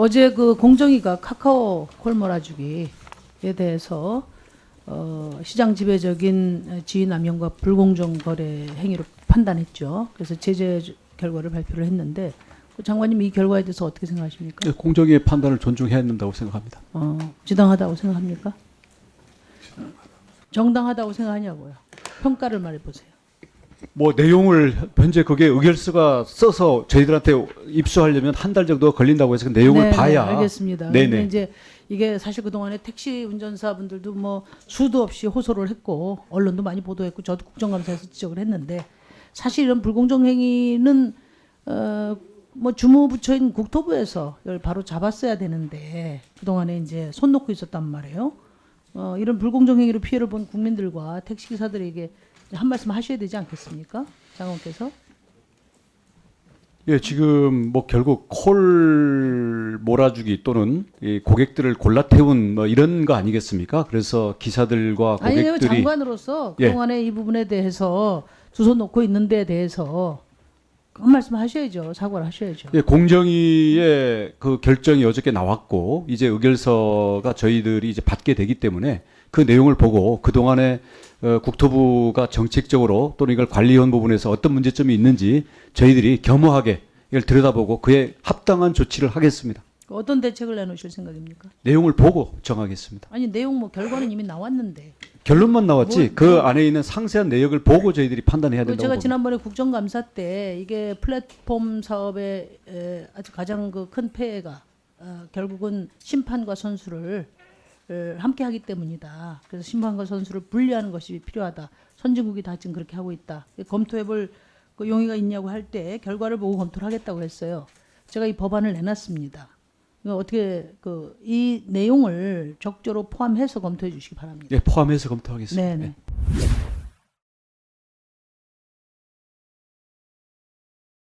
어제 그 공정위가 카카오 콜 몰아주기에 대해서 어, 시장 지배적인 지위 남용과 불공정 거래 행위로 판단했죠. 그래서 제재 결과를 발표를 했는데 그 장관님 이 결과에 대해서 어떻게 생각하십니까? 네, 공정위의 판단을 존중해야 된다고 생각합니다. 어, 부당하다고 생각합니까? 정당하다고 생각하냐고요. 평가를 말해보세요. 뭐 내용을 현재 그게 의결서가 써서 저희들한테 입수하려면 한 달 정도 걸린다고 해서 그 내용을 네, 네, 봐야 알겠습니다. 네네. 근데 이제 이게 사실 그동안에 택시 운전사분들도 뭐 수도 없이 호소를 했고 언론도 많이 보도했고 저도 국정감사에서 지적을 했는데 사실 이런 불공정 행위는 어 뭐 주무부처인 국토부에서 이걸 바로 잡았어야 되는데 그동안에 이제 손 놓고 있었단 말이에요. 어 이런 불공정 행위로 피해를 본 국민들과 택시 기사들에게 한 말씀 하셔야 되지 않겠습니까? 장관께서 예, 지금 뭐 결국 콜 몰아주기 또는 이 고객들을 골라 태운 뭐 이런 거 아니겠습니까? 그래서 기사들과 고객들이 장관으로서 예. 그동안에 이 부분에 대해서 두손 놓고 있는 데 대해서 한 말씀 하셔야죠. 사과를 하셔야죠. 예, 공정위의 그 결정이 어저께 나왔고 이제 의결서가 저희들이 이제 받게 되기 때문에 그 내용을 보고 그 동안에 어, 국토부가 정책적으로 또는 이걸 관리원 부분에서 어떤 문제점이 있는지 저희들이 겸허하게 이걸 들여다보고 그에 합당한 조치를 하겠습니다. 어떤 대책을 내놓으실 생각입니까? 내용을 보고 정하겠습니다. 아니 내용 뭐 결과는 이미 나왔는데 결론만 나왔지 뭐- 그 안에 있는 상세한 내역을 보고 저희들이 판단해야 그 된다고 제가 봅니다. 지난번에 국정감사 때 이게 플랫폼 사업의 에, 아주 가장 그 큰 폐해가 어, 결국은 심판과 선수를 을 함께 하기 때문이다. 그래서 심판과 선수를 분리하는 것이 필요하다. 선진국이 다 지금 그렇게 하고 있다. 검토해볼 그 용의가 있냐고 할 때 결과를 보고 검토를 하겠다고 했어요. 제가 이 법안을 내놨습니다. 이거 어떻게 그 이 내용을 적절로 포함해서 검토해 주시기 바랍니다. 예, 포함해서 검토하겠습니다. 네, 네. 예.